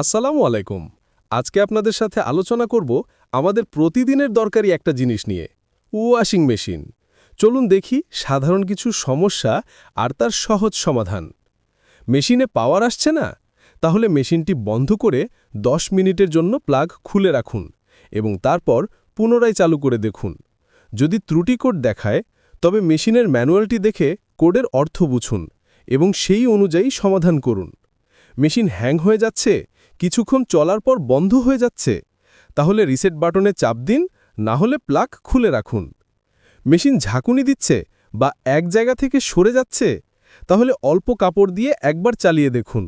আসসালামু আলাইকুম। আজকে আপনাদের সাথে আলোচনা করব আমাদের প্রতিদিনের দরকারি একটা জিনিস নিয়ে, ওয়াশিং মেশিন। চলুন দেখি সাধারণ কিছু সমস্যা আর তার সহজ সমাধান। মেশিনে পাওয়ার আসছে না? তাহলে মেশিনটি বন্ধ করে 10 মিনিটের জন্য প্লাগ খুলে রাখুন এবং তারপর পুনরায় চালু করে দেখুন। যদি ত্রুটি কোড দেখায়, তবে মেশিনের ম্যানুয়ালটি দেখে কোডের অর্থ বুঝুন এবং সেই অনুযায়ী সমাধান করুন। মেশিন হ্যাং হয়ে যাচ্ছে, কিছুক্ষণ চলার পর বন্ধ হয়ে যাচ্ছে। তাহলে রিসেট বাটনে চাপ দিন, না হলে প্লাগ খুলে রাখুন। মেশিন ঝাঁকুনি দিচ্ছে বা এক জায়গা থেকে সরে যাচ্ছে, তাহলে অল্প কাপড় দিয়ে একবার চালিয়ে দেখুন।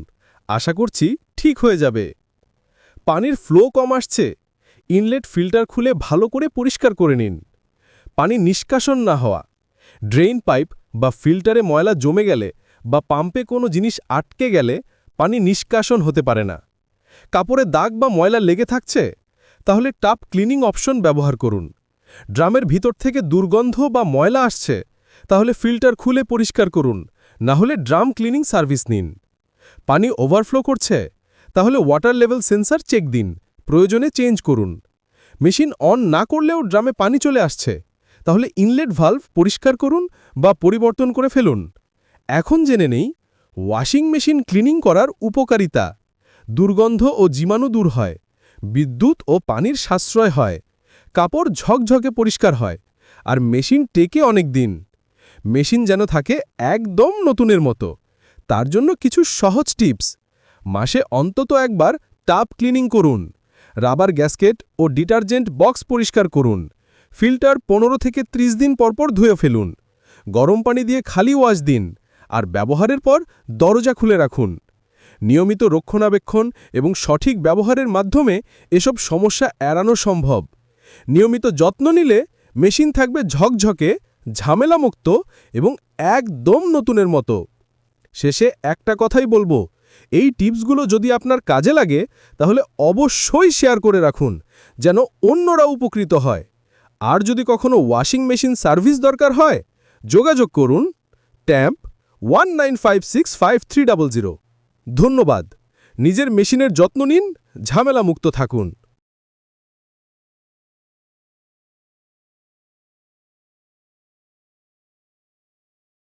আশা করছি ঠিক হয়ে যাবে। পানির ফ্লো কম আসছে, ইনলেট ফিল্টার খুলে ভালো করে পরিষ্কার করে নিন। পানি নিষ্কাশন না হওয়া, ড্রেইন পাইপ বা ফিল্টারে ময়লা জমে গেলে বা পাম্পে কোনো জিনিস আটকে গেলে পানি নিষ্কাশন হতে পারে না। কাপড়ে দাগ বা ময়লা লেগে থাকছে? তাহলে টাপ ক্লিনিং অপশন ব্যবহার করুন। ড্রামের ভিতর থেকে দুর্গন্ধ বা ময়লা আসছে, তাহলে ফিল্টার খুলে পরিষ্কার করুন, না হলে ড্রাম ক্লিনিং সার্ভিস নিন। পানি ওভারফ্লো করছে? তাহলে ওয়াটার লেভেল সেন্সার চেক দিন, প্রয়োজনে চেঞ্জ করুন। মেশিন অন না করলেও ড্রামে পানি চলে আসছে, তাহলে ইনলেট ভাল্ভ পরিষ্কার করুন বা পরিবর্তন করে ফেলুন। এখন জেনে নেই ওয়াশিং মেশিন ক্লিনিং করার উপকারিতা। দুর্গন্ধ ও জীবাণু দূর হয়। বিদ্যুৎ ও পানির সাশ্রয় হয়। কাপড় ঝকঝকে পরিষ্কার হয়। আর মেশিন টেকে অনেক দিন। মেশিন যেন থাকে একদম নতুনের মতো। তার জন্য কিছু সহজ টিপস। মাসে অন্তত একবার টাপ ক্লিনিং করুন। রাবার গ্যাসকেট ও ডিটারজেন্ট বক্স পরিষ্কার করুন। ফিল্টার পনেরো থেকে ৩০ দিন পরপর ধুয়ে ফেলুন। গরম পানি দিয়ে খালি ওয়াশ দিন। আর ব্যবহারের পর দরজা খুলে রাখুন। নিয়মিত রক্ষণাবেক্ষণ এবং সঠিক ব্যবহারের মাধ্যমে এসব সমস্যা এড়ানো সম্ভব। নিয়মিত যত্ন নিলে মেশিন থাকবে ঝকঝকে, ঝামেলামুক্ত এবং একদম নতুনের মতো। শেষে একটা কথাই বলব, এই টিপসগুলো যদি আপনার কাজে লাগে, তাহলে অবশ্যই শেয়ার করে রাখুন, যেন অন্যরা উপকৃত হয়। আর যদি কখনো ওয়াশিং মেশিন সার্ভিস দরকার হয়, যোগাযোগ করুন, ট্যাম্প ওয়ান ধন্যবাদ। নিজের মেশিনের যত্ন নিন ঝামেলা মুক্ত থাকুন।